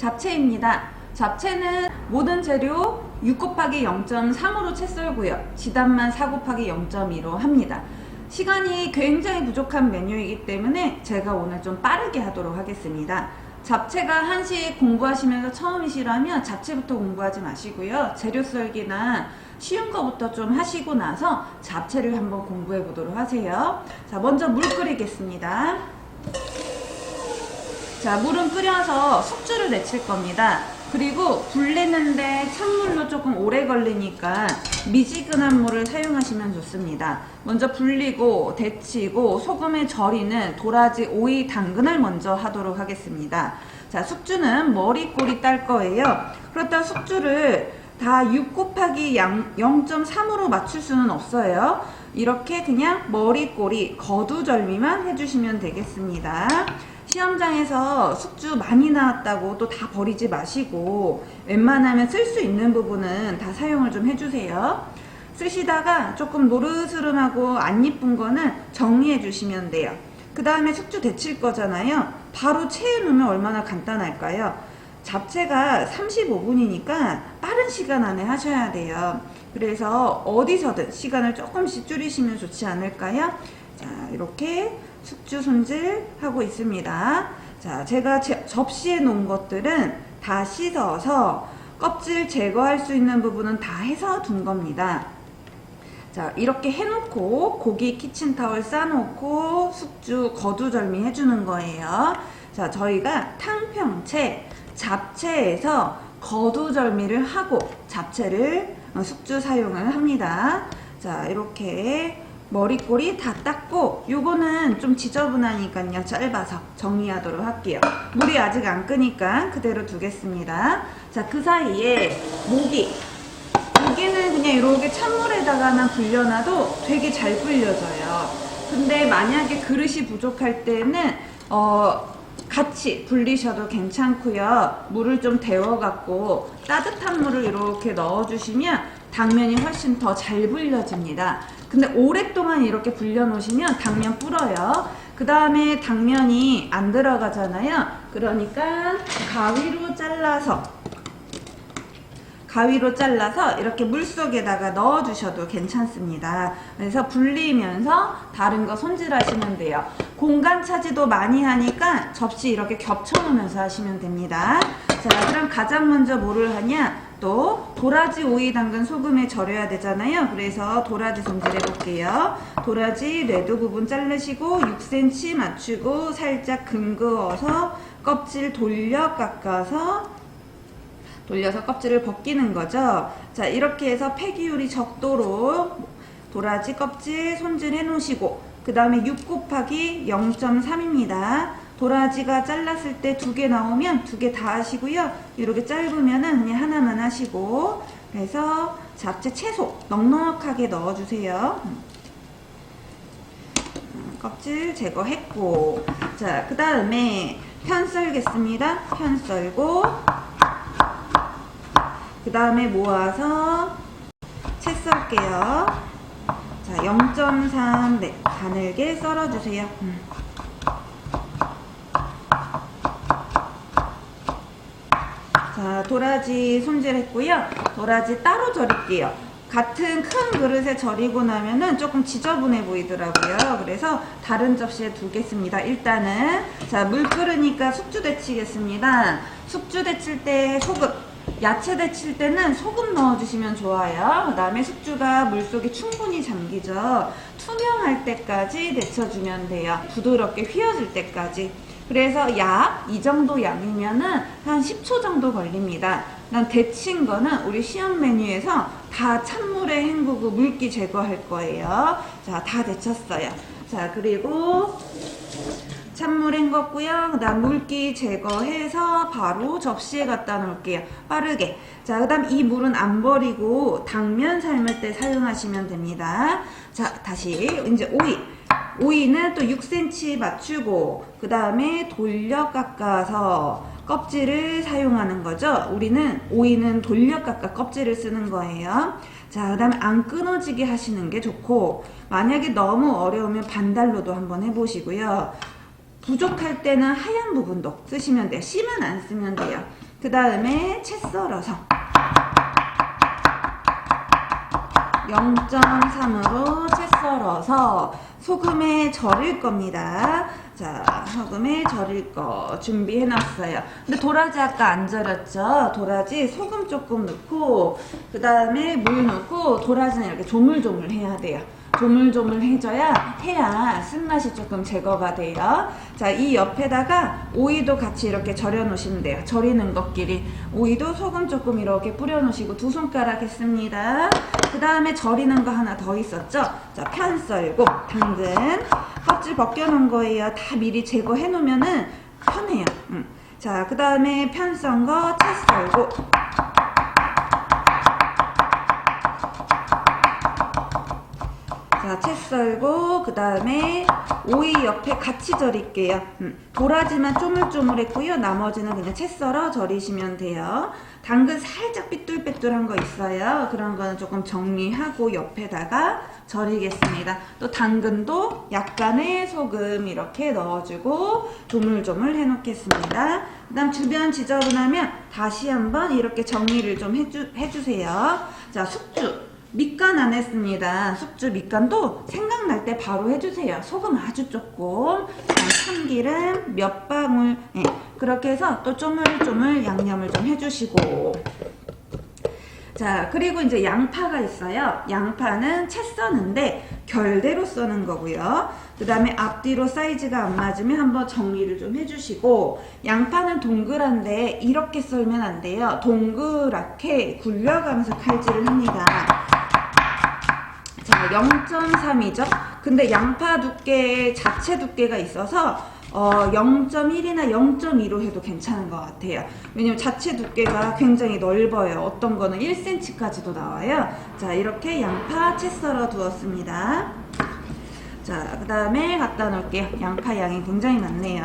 잡채입니다. 잡채는 모든 재료 6 곱하기 0.3으로 채 썰고요. 지단만 4 곱하기 0.2로 합니다. 시간이 굉장히 부족한 메뉴이기 때문에 제가 오늘 좀 빠르게 하도록 하겠습니다. 잡채가 한시 공부하시면서 처음이시라면 잡채부터 공부하지 마시고요. 재료 썰기나 쉬운 거부터 좀 하시고 나서 잡채를 한번 공부해 보도록 하세요. 자, 먼저 물 끓이겠습니다. 자, 물은 끓여서 숙주를 내칠 겁니다. 그리고 불 내는데 찬물로 조금 오래 걸리니까 미지근한 물을 사용하시면 좋습니다. 먼저 불리고 데치고 소금에 절이는 도라지, 오이, 당근을 먼저 하도록 하겠습니다. 자, 숙주는 머리 꼬리 딸 거예요. 그렇다 숙주를 다 6 곱하기 0.3으로 맞출 수는 없어요. 이렇게 그냥 머리 꼬리 거두절미만 해주시면 되겠습니다. 시험장에서 숙주 많이 나왔다고 또 다 버리지 마시고 웬만하면 쓸 수 있는 부분은 다 사용을 좀 해주세요. 쓰시다가 조금 노르스름하고 안 이쁜 거는 정리해 주시면 돼요. 그 다음에 숙주 데칠 거잖아요. 바로 체에 놓으면 얼마나 간단할까요? 잡채가 35분이니까 빠른 시간 안에 하셔야 돼요. 그래서 어디서든 시간을 조금씩 줄이시면 좋지 않을까요? 자, 이렇게 숙주 손질 하고 있습니다. 자, 제가 제- 접시에 놓은 것들은 다 씻어서 껍질 제거할 수 있는 부분은 다 해서 둔 겁니다. 자, 이렇게 해놓고 고기 키친타월 싸놓고 숙주 거두절미 해주는 거예요. 자, 저희가 탕평채, 잡채에서 거두절미를 하고 잡채를 어, 숙주 사용을 합니다. 자, 이렇게 머리꼬리 다 닦고 요거는 좀 지저분하니까요 짧아서 정리하도록 할게요 물이 아직 안 끄니까 그대로 두겠습니다 자 그 사이에 모기 고기는 그냥 이렇게 찬물에다가만 불려놔도 되게 잘 불려져요. 근데 만약에 그릇이 부족할 때는 어 같이 불리셔도 괜찮고요. 물을 좀 데워 갖고 따뜻한 물을 이렇게 넣어 주시면 당면이 훨씬 더 잘 불려집니다. 근데 오랫동안 이렇게 불려놓으시면 당면 불어요. 그 다음에 당면이 안 들어가잖아요. 그러니까 가위로 잘라서 가위로 잘라서 이렇게 물속에다가 넣어 주셔도 괜찮습니다. 그래서 불리면서 다른 거 손질하시면 돼요. 공간 차지도 많이 하니까 접시 이렇게 겹쳐 놓으면서 하시면 됩니다. 자, 그럼 가장 먼저 뭐를 하냐? 또 도라지, 오이, 당근, 소금에 절여야 되잖아요. 그래서 도라지 손질해 볼게요. 도라지 레드 부분 자르시고 6cm 맞추고 살짝 금그어서 껍질 돌려 깎아서 돌려서 껍질을 벗기는 거죠. 자, 이렇게 해서 폐기율이 적도록 도라지 껍질 손질해 놓으시고, 그 다음에 6 곱하기 0.3입니다. 도라지가 잘랐을 때 두 개 나오면 두 개 다 하시고요. 이렇게 짧으면은 그냥 하나만 하시고, 그래서 잡채 채소 넉넉하게 넣어주세요. 음, 껍질 제거했고, 자, 그 다음에 편 썰겠습니다. 편 썰고, 그 다음에 모아서 채 썰게요. 자, 0.3 네, 가늘게 썰어주세요. 음. 자, 도라지 손질했고요. 도라지 따로 절일게요. 같은 큰 그릇에 절이고 나면은 조금 지저분해 보이더라고요. 그래서 다른 접시에 두겠습니다. 일단은 자, 물 끓으니까 숙주 데치겠습니다. 숙주 데칠 때 소금 야채 데칠 때는 소금 넣어주시면 좋아요. 그 다음에 숙주가 물속에 충분히 잠기죠. 투명할 때까지 데쳐주면 돼요. 부드럽게 휘어질 때까지. 그래서 약, 이 정도 양이면은 한 10초 정도 걸립니다. 난 데친 거는 우리 시험 메뉴에서 다 찬물에 헹구고 물기 제거할 거예요. 자, 다 데쳤어요. 자, 그리고 찬물 헹궜고요. 그 다음 물기 제거해서 바로 접시에 갖다 놓을게요. 빠르게. 자, 그 다음 이 물은 안 버리고 당면 삶을 때 사용하시면 됩니다. 자, 다시 이제 오이. 오이는 또 6cm 맞추고 그 다음에 돌려 깎아서 껍질을 사용하는 거죠. 우리는 오이는 돌려 깎아 껍질을 쓰는 거예요. 자, 그 다음에 안 끊어지게 하시는 게 좋고 만약에 너무 어려우면 반달로도 한번 해보시고요. 부족할 때는 하얀 부분도 쓰시면 돼요. 씨만 안 쓰면 돼요. 그 다음에 채 썰어서 0.3으로 채 썰어서 소금에 절일 겁니다. 자, 소금에 절일 거 준비해 놨어요. 근데 도라지 아까 안 절였죠? 도라지 소금 조금 넣고, 그 다음에 물 넣고, 도라지는 이렇게 조물조물 해야 돼요. 조물조물 해줘야, 해야 쓴맛이 조금 제거가 돼요. 자, 이 옆에다가 오이도 같이 이렇게 절여 놓으시면 돼요. 절이는 것끼리. 오이도 소금 조금 이렇게 뿌려 놓으시고 두 손가락 했습니다. 그 다음에 절이는 거 하나 더 있었죠? 자, 편 썰고, 당근. 껍질 벗겨 놓은 거예요. 다 미리 제거해 놓으면은 편해요. 음. 자, 그 다음에 편 썬거채 썰고. 자, 채 썰고, 그 다음에 오이 옆에 같이 절일게요. 음, 도라지만 쪼물쪼물했고요. 나머지는 그냥 채 썰어 절이시면 돼요. 당근 살짝 삐뚤빼뚤한 거 있어요. 그런 거는 조금 정리하고 옆에다가 절이겠습니다. 또 당근도 약간의 소금 이렇게 넣어주고 조물조물 해놓겠습니다. 그 다음 주변 지저분하면 다시 한번 이렇게 정리를 좀 해주, 해주세요. 자, 숙주. 밑간 안 했습니다. 숙주 밑간도 생각날 때 바로 해주세요. 소금 아주 조금, 참기름 몇 방울, 예, 그렇게 해서 또 쪼물쪼물 양념을 좀 해주시고. 자, 그리고 이제 양파가 있어요. 양파는 채 써는데 결대로 써는 거고요. 그 다음에 앞뒤로 사이즈가 안 맞으면 한번 정리를 좀 해주시고 양파는 동그란데 이렇게 썰면 안 돼요. 동그랗게 굴려가면서 칼질을 합니다. 자, 0.3이죠. 근데 양파 두께 자체 두께가 있어서 어, 0.1이나 0.2로 해도 괜찮은 것 같아요. 왜냐면 자체 두께가 굉장히 넓어요. 어떤 거는 1cm까지도 나와요. 자, 이렇게 양파 채 썰어 두었습니다. 자, 그 다음에 갖다 놓을게요. 양파 양이 굉장히 많네요.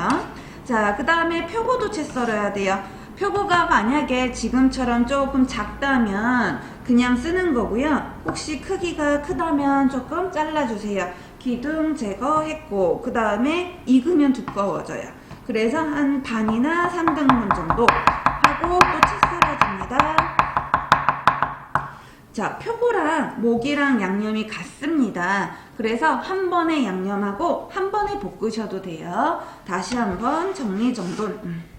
자, 그 다음에 표고도 채 썰어야 돼요. 표고가 만약에 지금처럼 조금 작다면 그냥 쓰는 거고요. 혹시 크기가 크다면 조금 잘라주세요. 기둥 제거했고, 그 다음에 익으면 두꺼워져요. 그래서 한 반이나 3등분 정도 하고 또 채 썰어줍니다. 자, 표고랑 목이랑 양념이 같습니다. 그래서 한 번에 양념하고 한 번에 볶으셔도 돼요. 다시 한번 정리정돈.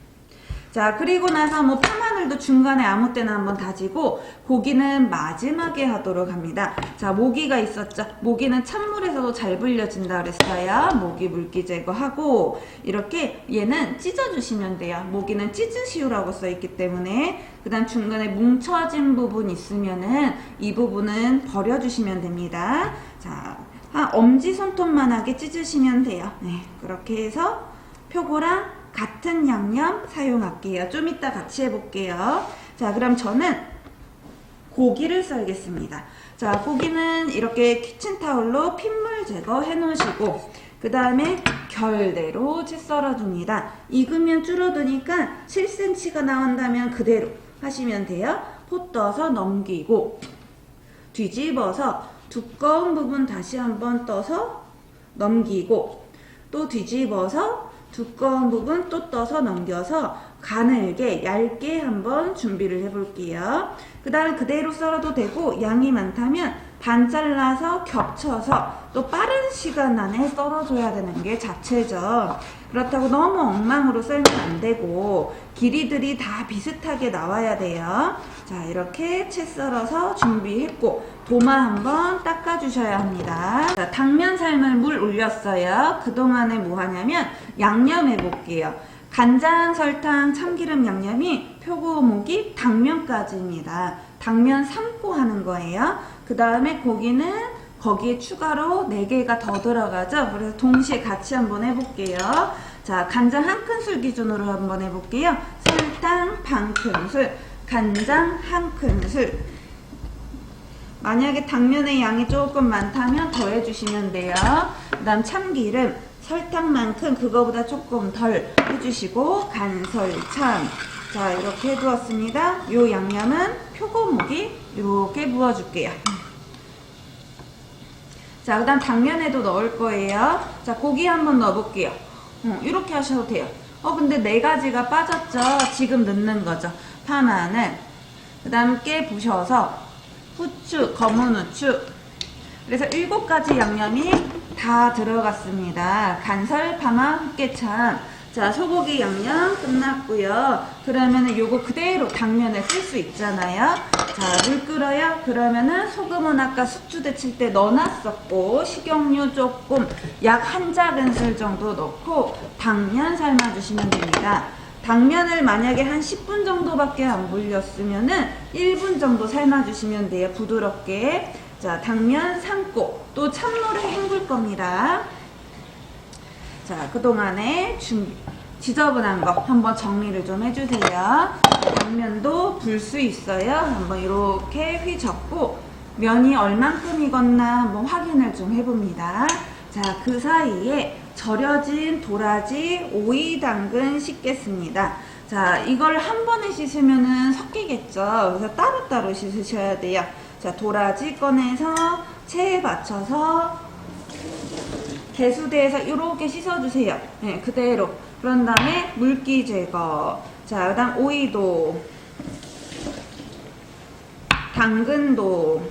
음. 자, 그리고 나서 뭐 파마늘도 중간에 아무 때나 한번 다지고 고기는 마지막에 하도록 합니다. 자, 모기가 있었죠. 모기는 찬물에서도 잘 불려진다 그랬어요. 모기 물기 제거하고 이렇게 얘는 찢어주시면 돼요. 모기는 찢으시오라고 써있기 때문에 그 다음 중간에 뭉쳐진 부분 있으면은 이 부분은 버려주시면 됩니다. 자, 한 엄지손톱만하게 찢으시면 돼요. 네, 그렇게 해서 표고랑 같은 양념 사용할게요. 좀 이따 같이 해볼게요. 자, 그럼 저는 고기를 썰겠습니다. 자, 고기는 이렇게 키친타올로 핏물 제거해 놓으시고, 그 다음에 결대로 채 썰어줍니다. 익으면 줄어드니까 7cm가 나온다면 그대로 하시면 돼요. 포 떠서 넘기고, 뒤집어서 두꺼운 부분 다시 한번 떠서 넘기고, 또 뒤집어서 두꺼운 부분 또 떠서 넘겨서 가늘게 얇게 한번 준비를 해볼게요. 그 다음 그대로 썰어도 되고 양이 많다면 반 잘라서 겹쳐서 또 빠른 시간 안에 썰어줘야 되는 게 자체죠. 그렇다고 너무 엉망으로 썰면 안 되고 길이들이 다 비슷하게 나와야 돼요. 자 이렇게 채 썰어서 준비했고 도마 한번 닦아주셔야 합니다. 자, 당면 삶을 물 올렸어요. 그동안에 뭐 하냐면 양념 해 볼게요. 간장, 설탕, 참기름 양념이 표고, 모기, 당면까지입니다. 당면 삶고 하는 거예요. 그 다음에 고기는 거기에 추가로 4개가 더 들어가죠. 그래서 동시에 같이 한번 해볼게요. 자, 간장 한 큰술 기준으로 한번 해볼게요. 설탕 반 큰술, 간장 한 큰술. 만약에 당면의 양이 조금 많다면 더 해주시면 돼요. 그 다음 참기름, 설탕만큼 그거보다 조금 덜 해주시고 간설참 자 이렇게 해두었습니다. 요 양념은 표고무기 이렇게 부어줄게요. 자, 그 다음 당면에도 넣을 거예요. 자, 고기 한번 넣어볼게요. 어, 이렇게 하셔도 돼요. 어, 근데 네 가지가 빠졌죠? 지금 넣는 거죠. 파, 마늘. 그 다음 깨 부셔서 후추, 검은 후추. 그래서 일곱 가지 양념이 다 들어갔습니다. 간설, 파마, 흑개참. 자, 소고기 양념 끝났고요. 그러면은 요거 그대로 당면에 쓸 수 있잖아요. 자, 물 끓어요. 그러면은 소금은 아까 숙주 데칠 때 넣어놨었고, 식용유 조금 약 한 작은술 정도 넣고 당면 삶아주시면 됩니다. 당면을 만약에 한 10분 정도밖에 안 불렸으면은 1분 정도 삶아주시면 돼요. 부드럽게. 자, 당면 삶고 또 찬물을 헹굴 겁니다. 자, 그동안에 준 지저분한 거 한번 정리를 좀 해주세요. 당면도 불 수 있어요. 한번 이렇게 휘젓고 면이 얼만큼 익었나 한번 확인을 좀 해봅니다. 자, 그 사이에 절여진 도라지, 오이, 당근 씻겠습니다. 자, 이걸 한 번에 씻으면은 섞이겠죠. 그래서 따로따로 씻으셔야 돼요. 자, 도라지 꺼내서 체에 받쳐서 개수대에서 이렇게 씻어주세요. 네, 그대로. 그런 다음에 물기 제거. 자, 그 다음 오이도, 당근도.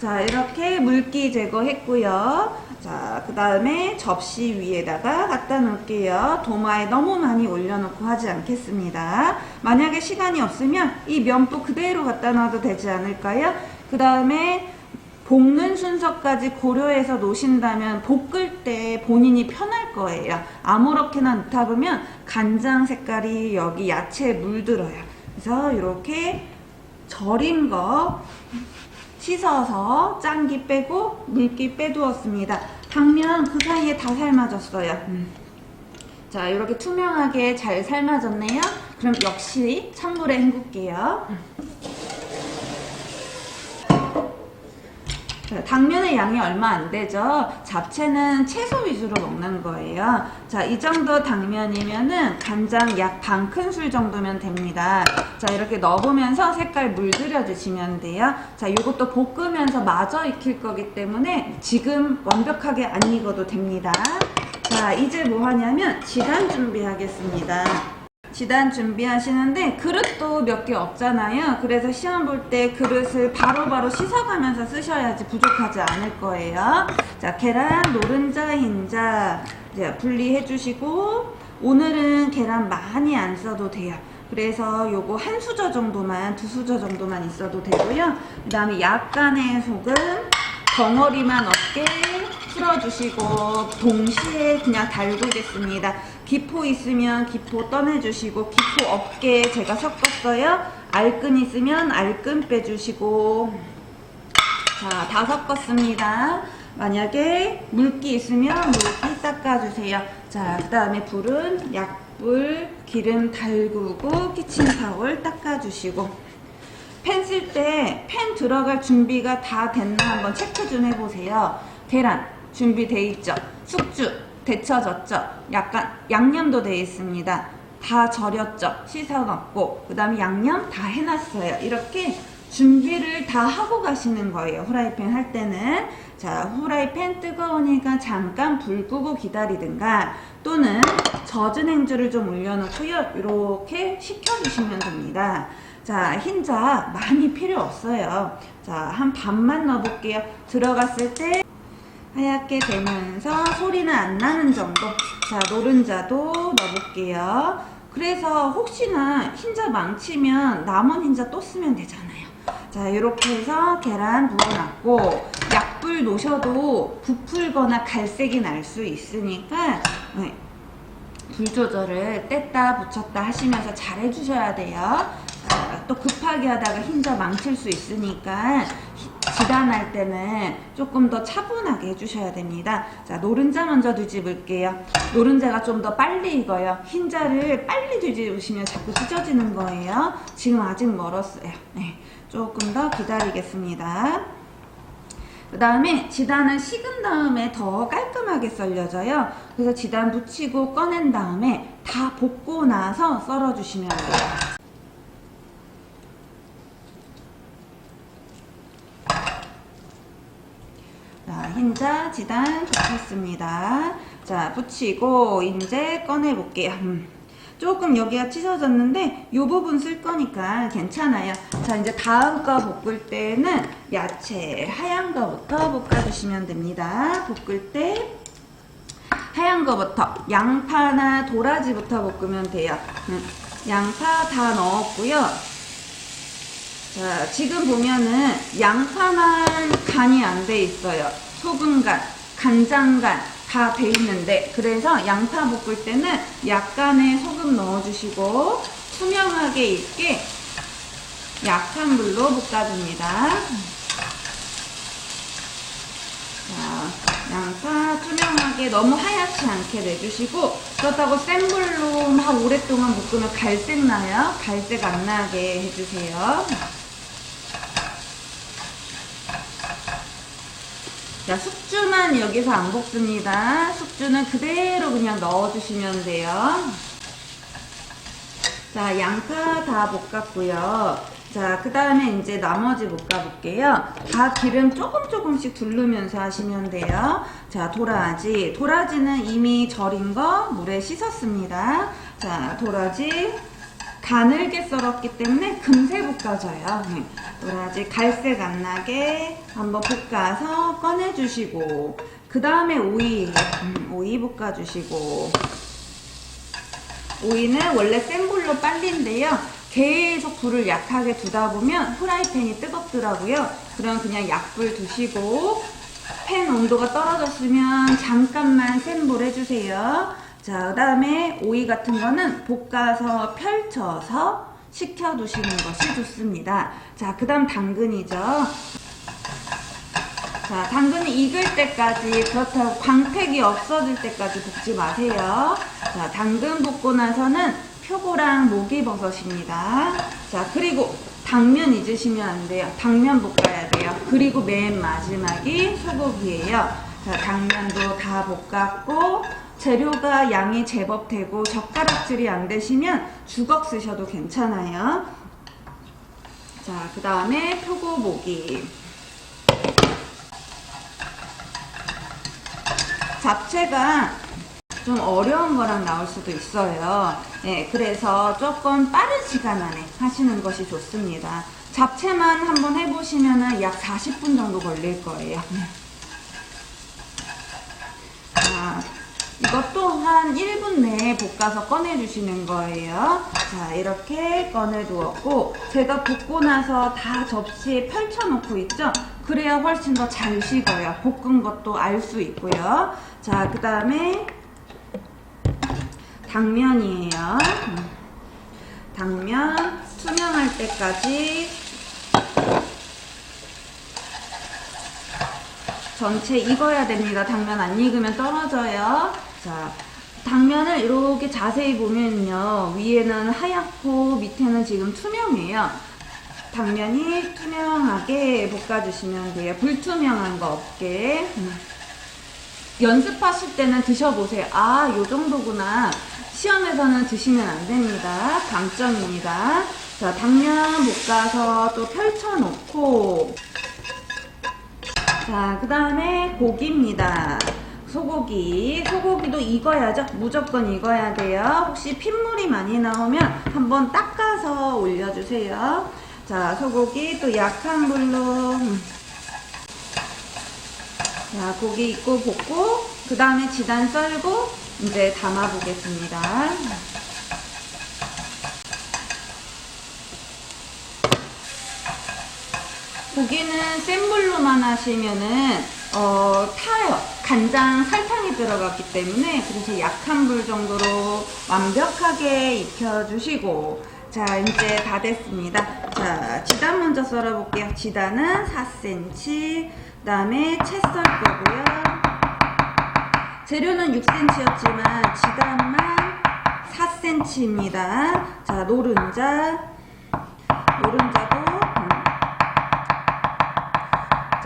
자, 이렇게 물기 제거했고요. 자, 그 다음에 접시 위에다가 갖다 놓을게요. 도마에 너무 많이 올려놓고 하지 않겠습니다. 만약에 시간이 없으면 이 면부 그대로 갖다 놔도 되지 않을까요? 그 다음에 볶는 순서까지 고려해서 놓으신다면 볶을 때 본인이 편할 거예요. 아무렇게나 넣다 보면 간장 색깔이 여기 야채에 물들어요. 그래서 이렇게 절인 거 씻어서 짠기 빼고 물기 빼두었습니다. 당면 그 사이에 다 삶아졌어요. 음. 자, 이렇게 투명하게 잘 삶아졌네요. 그럼 역시 찬물에 헹굴게요. 자, 당면의 양이 얼마 안 되죠. 잡채는 채소 위주로 먹는 거예요. 자, 이 정도 당면이면은 간장 약 반 큰술 정도면 됩니다. 자, 이렇게 넣어보면서 색깔 물들여 주시면 돼요. 자, 이것도 볶으면서 마저 익힐 거기 때문에 지금 완벽하게 안 익어도 됩니다. 자, 이제 뭐 하냐면 지단 준비하겠습니다. 지단 준비하시는데 그릇도 몇 개 없잖아요. 그래서 시험 볼 때 그릇을 바로바로 씻어가면서 쓰셔야지 부족하지 않을 거예요. 자, 계란, 노른자, 흰자 이제 분리해 주시고 오늘은 계란 많이 안 써도 돼요. 그래서 요거 한 수저 정도만, 두 수저 정도만 있어도 되고요. 그 다음에 약간의 소금, 덩어리만 없게 풀어주시고 동시에 그냥 달구겠습니다. 기포 있으면 기포 떠내주시고 기포 없게 제가 섞었어요. 알끈 있으면 알끈 빼주시고 자, 다 섞었습니다. 만약에 물기 있으면 물기 닦아주세요. 자, 그 다음에 불은 약불, 기름 달구고 키친타올 닦아주시고 팬쓸때팬 들어갈 준비가 다 됐나 한번 체크 좀 해보세요. 계란 준비돼 있죠. 숙주 데쳐졌죠. 약간 양념도 돼 있습니다. 다 절였죠. 씻어 넣고 그 다음에 양념 다 해놨어요. 이렇게 준비를 다 하고 가시는 거예요. 후라이팬 할 때는 자 후라이팬 뜨거우니까 잠깐 불 끄고 기다리든가 또는 젖은 행주를 좀 올려놓고요. 이렇게 식혀주시면 됩니다. 자, 흰자 많이 필요 없어요. 자, 한 반만 넣어볼게요. 들어갔을 때 하얗게 되면서 소리는 안 나는 정도. 자, 노른자도 넣어볼게요. 그래서 혹시나 흰자 망치면 남은 흰자 또 쓰면 되잖아요. 자, 이렇게 해서 계란 부어놨고, 약불 놓으셔도 부풀거나 갈색이 날 수 있으니까, 네, 불 조절을 뗐다 붙였다 하시면서 잘 해주셔야 돼요. 자, 또 급하게 하다가 흰자 망칠 수 있으니까 히- 지단할 때는 조금 더 차분하게 해주셔야 됩니다. 자, 노른자 먼저 뒤집을게요. 노른자가 좀 더 빨리 익어요. 흰자를 빨리 뒤집으시면 자꾸 찢어지는 거예요. 지금 아직 멀었어요. 네, 조금 더 기다리겠습니다. 그 다음에 지단은 식은 다음에 더 깔끔하게 썰려져요. 그래서 지단 붙이고 꺼낸 다음에 다 볶고 나서 썰어주시면 돼요. 자, 흰자 자, 지단 붙였습니다. 자, 붙이고 이제 꺼내 볼게요. 음. 조금 여기가 찢어졌는데 이 부분 쓸 거니까 괜찮아요. 자, 이제 다음 거 볶을 때는 야채 하얀 거부터 볶아주시면 됩니다. 볶을 때 하얀 거부터 양파나 도라지부터 볶으면 돼요. 음, 양파 다 넣었고요. 자, 지금 보면은 양파만 간이 안 돼 있어요. 소금 간, 간장 간 다 돼 있는데 그래서 양파 볶을 때는 약간의 소금 넣어주시고 투명하게 익게 약한 불로 볶아줍니다. 자, 양파 투명하게 너무 하얗지 않게 내주시고 그렇다고 센 불로 막 오랫동안 볶으면 갈색 나요. 갈색 안 나게 해주세요. 자, 숙주만 여기서 안 볶습니다. 숙주는 그대로 그냥 넣어주시면 돼요. 자, 양파 다 볶았고요. 자, 그 다음에 이제 나머지 볶아볼게요. 다 기름 조금 조금씩 두르면서 하시면 돼요. 자, 도라지. 도라지는 이미 절인 거 물에 씻었습니다. 자, 도라지. 가늘게 썰었기 때문에 금세 볶아져요. 네. 도라지 갈색 안 나게 한번 볶아서 꺼내주시고, 그 다음에 오이, 음, 오이 볶아주시고, 오이는 원래 센 불로 빨린데요. 계속 불을 약하게 두다 보면 후라이팬이 뜨겁더라고요. 그럼 그냥 약불 두시고 팬 온도가 떨어졌으면 잠깐만 센 불 해주세요. 자, 그 다음에 오이 같은 거는 볶아서 펼쳐서 식혀두시는 것이 좋습니다. 자, 그 다음 당근이죠. 자, 당근이 익을 때까지 그렇다고 광택이 없어질 때까지 볶지 마세요. 자, 당근 볶고 나서는 표고랑 목이버섯입니다. 자, 그리고 당면 잊으시면 안 돼요. 당면 볶아야 돼요. 그리고 맨 마지막이 소고기예요. 자, 당면도 다 볶았고 재료가 양이 제법 되고 젓가락질이 안 되시면 주걱 쓰셔도 괜찮아요. 자, 그 다음에 표고 모기. 잡채가 좀 어려운 거랑 나올 수도 있어요. 예, 그래서 조금 빠른 시간 안에 하시는 것이 좋습니다. 잡채만 한번 해보시면 약 40분 정도 걸릴 거예요. 이것도 한 1분 내에 볶아서 꺼내주시는 거예요. 자, 이렇게 꺼내두었고, 제가 볶고 나서 다 접시에 펼쳐놓고 있죠? 그래야 훨씬 더 잘 식어요. 볶은 것도 알 수 있고요. 자, 그 다음에 당면이에요. 음. 당면 투명할 때까지 전체 익어야 됩니다. 당면 안 익으면 떨어져요. 자, 당면을 이렇게 자세히 보면요. 위에는 하얗고 밑에는 지금 투명해요. 당면이 투명하게 볶아주시면 돼요. 불투명한 거 없게. 음. 연습하실 때는 드셔보세요. 아, 요 정도구나. 시험에서는 드시면 안 됩니다. 강점입니다. 자, 당면 볶아서 또 펼쳐놓고, 자, 그 다음에 고기입니다. 소고기. 소고기도 익어야죠. 무조건 익어야 돼요. 혹시 핏물이 많이 나오면 한번 닦아서 올려주세요. 자, 소고기 또 약한 불로. 음. 자, 고기 익고 볶고, 그 다음에 지단 썰고, 이제 담아 보겠습니다. 고기는 센 불로만 하시면은 어, 타요. 간장, 설탕이 들어갔기 때문에 그래서 약한 불 정도로 완벽하게 익혀주시고 자 이제 다 됐습니다. 자 지단 먼저 썰어볼게요. 지단은 4cm 그 다음에 채 썰 거고요. 재료는 6cm였지만 지단만 4cm입니다. 자 노른자 노른자도 음.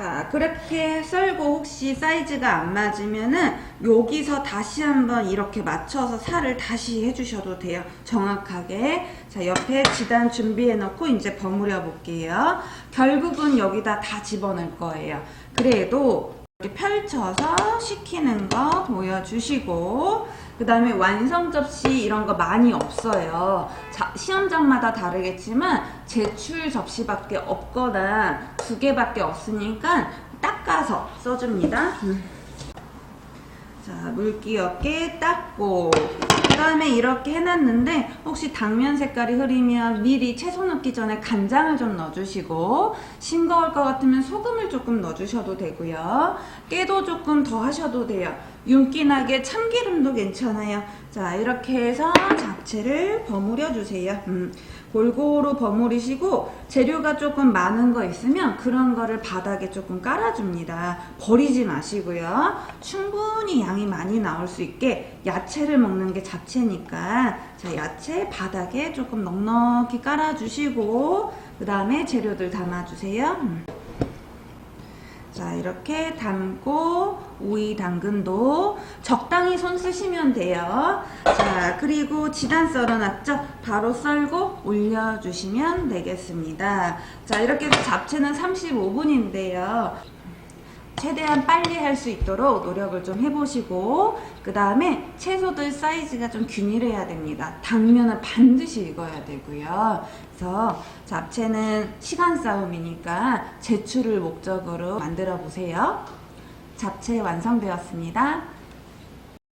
자, 그렇게 썰고 혹시 사이즈가 안 맞으면은 여기서 다시 한번 이렇게 맞춰서 살을 다시 해주셔도 돼요. 정확하게. 자, 옆에 지단 준비해 놓고 이제 버무려 볼게요. 결국은 여기다 다 집어넣을 거예요. 그래도 펼쳐서 식히는 거 보여주시고 그 다음에 완성 접시 이런 거 많이 없어요. 자, 시험장마다 다르겠지만 제출 접시밖에 없거나 두 개밖에 없으니까 닦아서 써줍니다. 자, 물기 없게 닦고 그 다음에 이렇게 해놨는데 혹시 당면 색깔이 흐리면 미리 채소 넣기 전에 간장을 좀 넣어주시고 싱거울 것 같으면 소금을 조금 넣어주셔도 되고요. 깨도 조금 더 하셔도 돼요. 윤기나게 참기름도 괜찮아요. 자 이렇게 해서 잡채를 버무려 주세요. 음, 골고루 버무리시고 재료가 조금 많은 거 있으면 그런 거를 바닥에 조금 깔아줍니다. 버리지 마시고요. 충분히 양이 많이 나올 수 있게 야채를 먹는 게 잡채니까 자 야채 바닥에 조금 넉넉히 깔아주시고 그 다음에 재료들 담아주세요. 음. 자 이렇게 담고 오이 당근도 적당히 손 쓰시면 돼요. 자 그리고 지단 썰어놨죠? 바로 썰고 올려주시면 되겠습니다. 자 이렇게 해서 잡채는 35분인데요 최대한 빨리 할 수 있도록 노력을 좀 해보시고 그 다음에 채소들 사이즈가 좀 균일해야 됩니다. 당면은 반드시 익어야 되고요. 그래서 잡채는 시간 싸움이니까 제출을 목적으로 만들어 보세요. 잡채 완성되었습니다.